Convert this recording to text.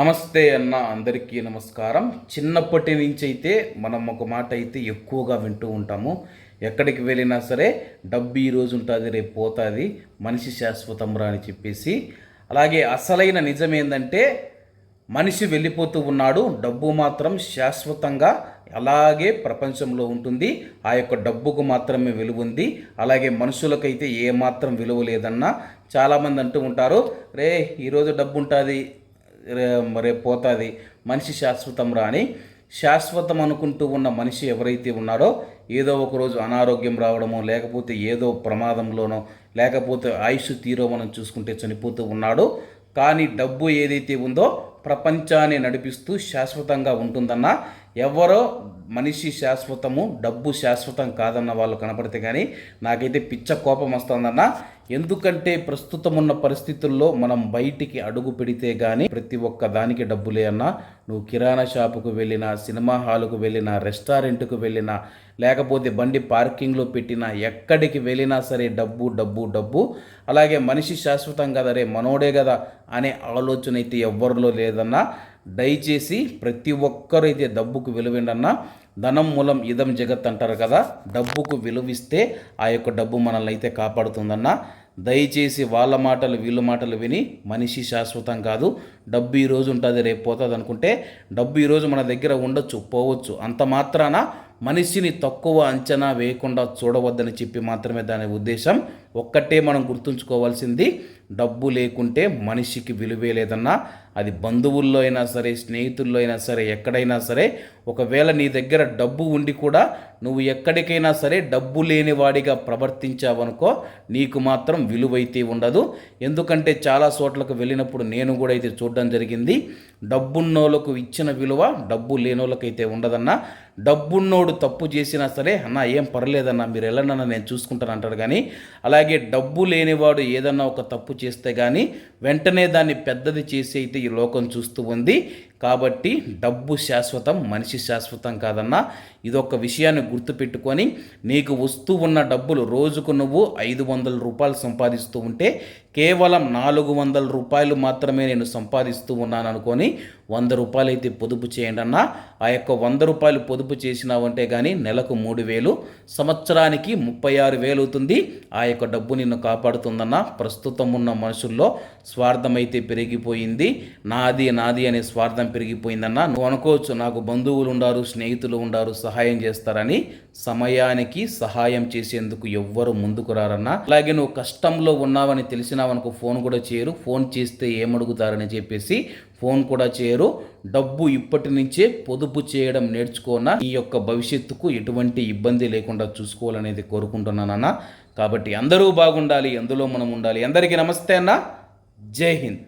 నమస్తే అన్న అందరికీ నమస్కారం. చిన్నప్పటి నుంచి అయితే మనం ఒక మాట అయితే ఎక్కువగా వింటూ ఉంటాము. ఎక్కడికి వెళ్ళినా సరే డబ్బు ఈ రోజు ఉంటుంది రేపు పోతుంది మనిషి శాశ్వతం రా అని చెప్పేసి. అలాగే అసలైన నిజం ఏంటంటే మనిషి వెళ్ళిపోతూ ఉన్నాడు డబ్బు మాత్రం శాశ్వతంగా అలాగే ప్రపంచంలో ఉంటుంది. ఆ యొక్క డబ్బుకు మాత్రమే విలువ ఉంది. అలాగే మనుషులకైతే ఏ మాత్రం విలువ లేదన్నా చాలామంది అంటూ ఉంటారు రే ఈరోజు డబ్బు ఉంటుంది రేపు పోతుంది. మనిషి శాశ్వతం రాని శాశ్వతం అనుకుంటూ ఉన్న మనిషి ఎవరైతే ఉన్నారో ఏదో ఒక రోజు అనారోగ్యం రావడమో లేకపోతే ఏదో ప్రమాదంలోనో లేకపోతే ఆయుష్ తీరో మనం చూసుకుంటే చనిపోతూ ఉన్నాడు. కానీ డబ్బు ఏదైతే ఉందో ప్రపంచాన్ని నడిపిస్తూ శాశ్వతంగా ఉంటుందన్న ఎవరో మనిషి శాశ్వతము డబ్బు శాశ్వతం కాదన్న వాళ్ళు కనపడితే కానీ నాకైతే పిచ్చ కోపం వస్తుందన్న ఎందుకంటే ప్రస్తుతం ఉన్న పరిస్థితుల్లో మనం బయటికి అడుగు పెడితే కానీ ప్రతి ఒక్క దానికి డబ్బులే అన్నా నువ్వు కిరాణా షాపుకు వెళ్ళినా సినిమా హాలుకు వెళ్ళినా రెస్టారెంట్కు వెళ్ళినా లేకపోతే బండి పార్కింగ్లో పెట్టినా ఎక్కడికి వెళ్ళినా సరే డబ్బు డబ్బు డబ్బు. అలాగే మనిషి శాశ్వతం కదా రే మనోడే కదా అనే ఆలోచన అయితే ఎవ్వరిలో లేదన్నా దయచేసి ప్రతి ఒక్కరు అయితే డబ్బుకు విలువండన్నా ధనం మూలం ఇదం జగత్ అంటారు కదా డబ్బుకు విలువిస్తే ఆ యొక్క డబ్బు మనల్ని అయితే కాపాడుతుందన్న. దయచేసి వాళ్ళ మాటలు వీళ్ళ మాటలు విని మనిషి శాశ్వతం కాదు. డబ్బు ఈరోజు ఉంటుంది రేపు పోతుంది అనుకుంటే డబ్బు ఈరోజు మన దగ్గర ఉండొచ్చు పోవచ్చు. అంత మాత్రాన మనిషిని తక్కువ అంచనా వేయకుండా చూడవద్దని చెప్పి మాత్రమే దాని ఉద్దేశం. ఒక్కటే మనం గుర్తుంచుకోవాల్సింది డబ్బు లేకుంటే మనిషికి విలువే లేదన్నా అది బంధువుల్లో అయినా సరే స్నేహితుల్లో అయినా సరే ఎక్కడైనా సరే ఒకవేళ నీ దగ్గర డబ్బు ఉండి కూడా నువ్వు ఎక్కడికైనా సరే డబ్బు లేనివాడిగా ప్రవర్తించావనుకో నీకు మాత్రం విలువైతే ఉండదు. ఎందుకంటే చాలా చోట్లకు వెళ్ళినప్పుడు నేను కూడా అయితే చూడడం జరిగింది. డబ్బున్నోళ్ళకు ఇచ్చిన విలువ డబ్బు లేనోళ్ళకైతే ఉండదన్నా డబ్బున్నోడు తప్పు చేసినా సరే అన్న ఏం పర్లేదన్నా మీరు వెళ్ళనన్న నేను చూసుకుంటాను అంటాడు. కానీ అలాగే డబ్బు లేనివాడు ఏదన్నా ఒక తప్పు చేస్తే కానీ వెంటనే దాన్ని పెద్దది చేసి అయితే ఈ లోకం చూస్తూ ఉంది. కాబట్టి డబ్బు శాశ్వతం మనిషి శాశ్వతం కాదన్నా ఇదొక విషయాన్ని గుర్తుపెట్టుకొని నీకు వస్తూ ఉన్న డబ్బులు రోజుకు నువ్వు ఐదు వందల రూపాయలు సంపాదిస్తూ ఉంటే కేవలం నాలుగు వందల రూపాయలు మాత్రమే నేను సంపాదిస్తూ ఉన్నాను అనుకొని వంద రూపాయలు అయితే పొదుపు చేయండి అన్న. ఆ యొక్క వంద రూపాయలు పొదుపు చేసినావంటే కానీ నెలకు మూడు వేలు సంవత్సరానికి ముప్పై ఆరు వేలు అవుతుంది. ఆ యొక్క డబ్బు నిన్ను కాపాడుతుందన్న. ప్రస్తుతం ఉన్న మనుషుల్లో స్వార్థమైతే పెరిగిపోయింది. నాది నాది అనే స్వార్థం పెరిగిపోయిందన్న. నువ్వు అనుకోవచ్చు నాకు బంధువులు ఉండారు స్నేహితులు ఉండారు సహాయం చేస్తారని సమయానికి సహాయం చేసేందుకు ఎవ్వరు ముందుకు రారన్నా. అలాగే నువ్వు కష్టంలో ఉన్నావని తెలిసిన మనకు ఫోన్ కూడా చేయరు. ఫోన్ చేస్తే ఏమడుగుతారని చెప్పేసి ఫోన్ కూడా చేయరు. డబ్బు ఇప్పటి నుంచే పొదుపు చేయడం నేర్చుకోన? ఈ యొక్క భవిష్యత్తుకు ఎటువంటి ఇబ్బంది లేకుండా చూసుకోవాలనేది కోరుకుంటున్నానన్న కాబట్టి అందరూ బాగుండాలి అందులో మనం ఉండాలి. అందరికీ నమస్తే అన్న. జై హింద్.